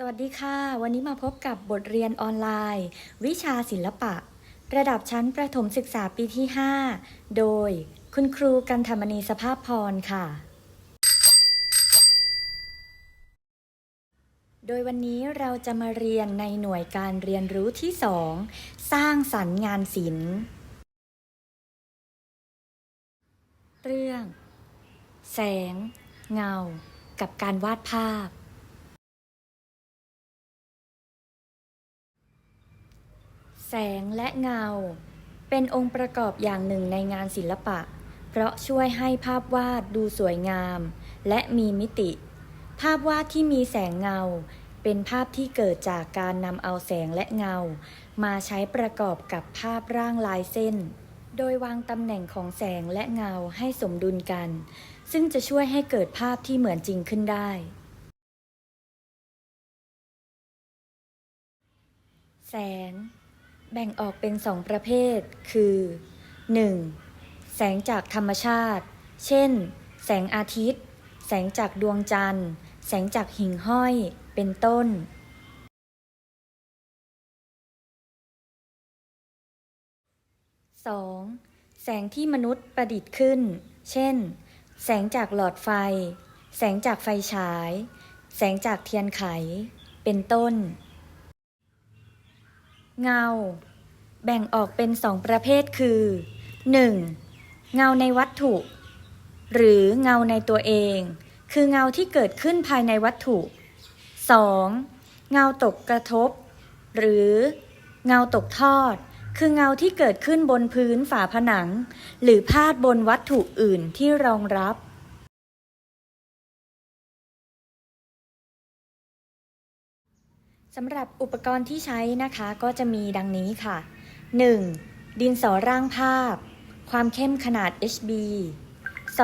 สวัสดีค่ะ วันนี้มาพบกับบทเรียนออนไลน์ วิชาศิลปะ ระดับชั้นประถมศึกษาปีที่ 5 โดยคุณครูกันธรรมนีสภาพพรค่ะ โดยวันนี้เราจะมาเรียนในหน่วยการเรียนรู้ที่ 2 สร้างสรรค์งานศิลป์ เรื่อง แสง เงา กับการวาดภาพ แสงและเงา เป็นองค์ประกอบอย่างหนึ่งในงานศิลปะ เพราะช่วยให้ภาพวาดดูสวยงาม และมีมิติ ภาพวาดที่มีแสงเงา เป็นภาพที่เกิดจากการนำเอาแสงและเงา มาใช้ประกอบกับภาพร่างลายเส้น โดยวางตำแหน่งของแสงและเงาให้สมดุลกัน ซึ่งจะช่วยให้เกิดภาพที่เหมือนจริงขึ้นได้แสง แบ่งออกเป็นสองประเภท คือ 1. แสงจากธรรมชาติ เช่น แสงอาทิตย์ แสงจากดวงจันทร์ แสงจากหิ่งห้อย เป็นต้น 2. แสงที่มนุษย์ประดิษฐ์ขึ้น เช่น แสงจากหลอดไฟ แสงจากไฟฉาย แสงจากเทียนไข เป็นต้น เงา แบ่งออกเป็นสองประเภทคือ 1. เงาในวัตถุ หรือเงาในตัวเอง คือเงาที่เกิดขึ้นภายในวัตถุ 2. เงาตกกระทบ หรือเงาตกทอด คือเงาที่เกิดขึ้นบนพื้นฝาผนัง หรือพาดบนวัตถุอื่นที่รองรับ สำหรับอุปกรณ์ที่ใช้นะคะก็จะมีดังนี้ค่ะ 1. ดินสอร่างภาพ ความเข้มขนาด HB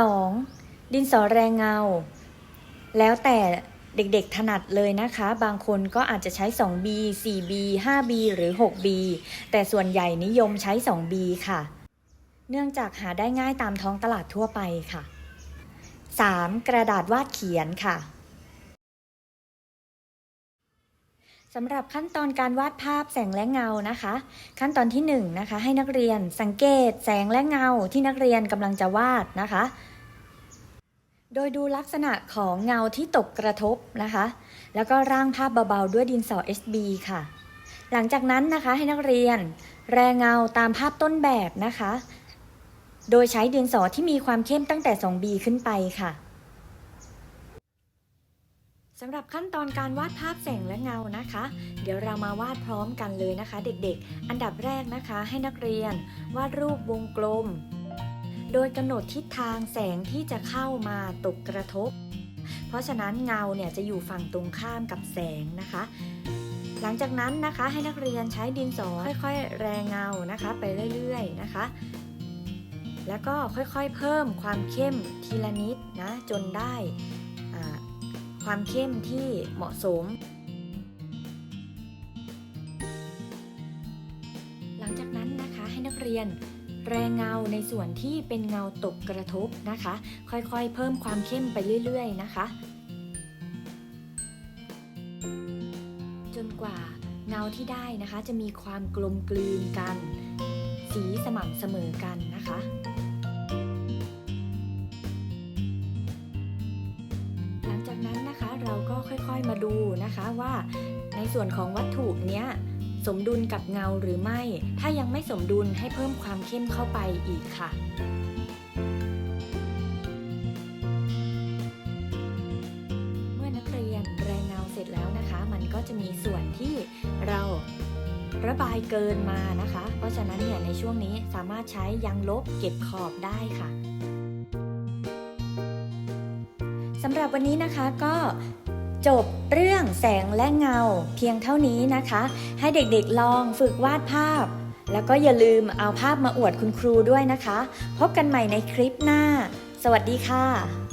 2. ดินสอแรงเงา แล้วแต่เด็กๆถนัดเลยนะคะ บางคนก็อาจจะใช้ 2B 4B 5B หรือ 6B แต่ส่วนใหญ่นิยมใช้ 2B ค่ะ เนื่องจากหาได้ง่ายตามท้องตลาดทั่วไปค่ะ 3. กระดาษวาดเขียนค่ะ สำหรับขั้นตอนการวาดภาพแสงและเงานะคะ ขั้นตอนที่1นงนะคะให้นักเรียนสังเกตแสงและเงาที่นักเรียนกำลังจะวาดนะคะ โดยดูลักษณะของเงาที่ตกกระทบนะคะ แล้วก็ร่างภาพเบาๆด้วยดินสอ SB ค่ะ หลังจากนั้นนะคะให้นักเรียน แรงเงาตามภาพต้นแบบนะคะ โดยใช้ดินสอที่มีความเข้มตั้งแต่ 2B ขึ้นไปค่ะ สำหรับขั้นตอนการวาดภาพแสงและเงานะคะ เดี๋ยวเรามาวาดพร้อมกันเลยนะคะ เด็กๆ อันดับแรกนะคะ ให้นักเรียน วาดรูปวงกลม โดยกำหนดทิศทางแสงที่จะเข้ามาตกกระทบ เพราะฉะนั้นเงาเนี่ยจะอยู่ฝั่งตรงข้ามกับแสงนะคะ หลังจากนั้นนะคะให้นักเรียนใช้ดินสอค่อยๆ แรงเงานะคะ ไปเรื่อยๆนะคะ แล้วก็ค่อยๆ เพิ่มความเข้มทีละนิดนะจนได้ ความเข้มที่เหมาะสม หลังจากนั้นนะคะให้นักเรียนแรงเงาในส่วนที่เป็นเงาตกกระทบนะคะ ค่อยๆ เพิ่มความเข้มไปเรื่อยๆนะคะ จนกว่าเงาที่ได้นะคะจะมีความกลมกลืนกัน สีสม่ำเสมอกันนะคะ ลังจากนั้นนะคะเราก็ค่อยๆมาดูนะคะว่าในส่วนของวัตถุเนี้ยสมดุลกับเงาหรือไม่ ถ้ายังไม่สมดุลให้เพิ่มความเข้มเข้าไปอีกค่ะเมื่อนักเรียนแรงเงาเสร็จแล้วนะคะมันก็จะมีส่วนที่เราระบายเกินมานะคะ เพราะฉะนั้นเนี่ยในช่วงนี้สามารถใช้ยางลบเก็บขอบได้ค่ะ สำหรับวันนี้นะคะก็จบเรื่องแสงและเงาเพียงเท่านี้นะคะ ให้เด็กๆลองฝึกวาดภาพ แล้วก็อย่าลืมเอาภาพมาอวดคุณครูด้วยนะคะ พบกันใหม่ในคลิปหน้า สวัสดีค่ะ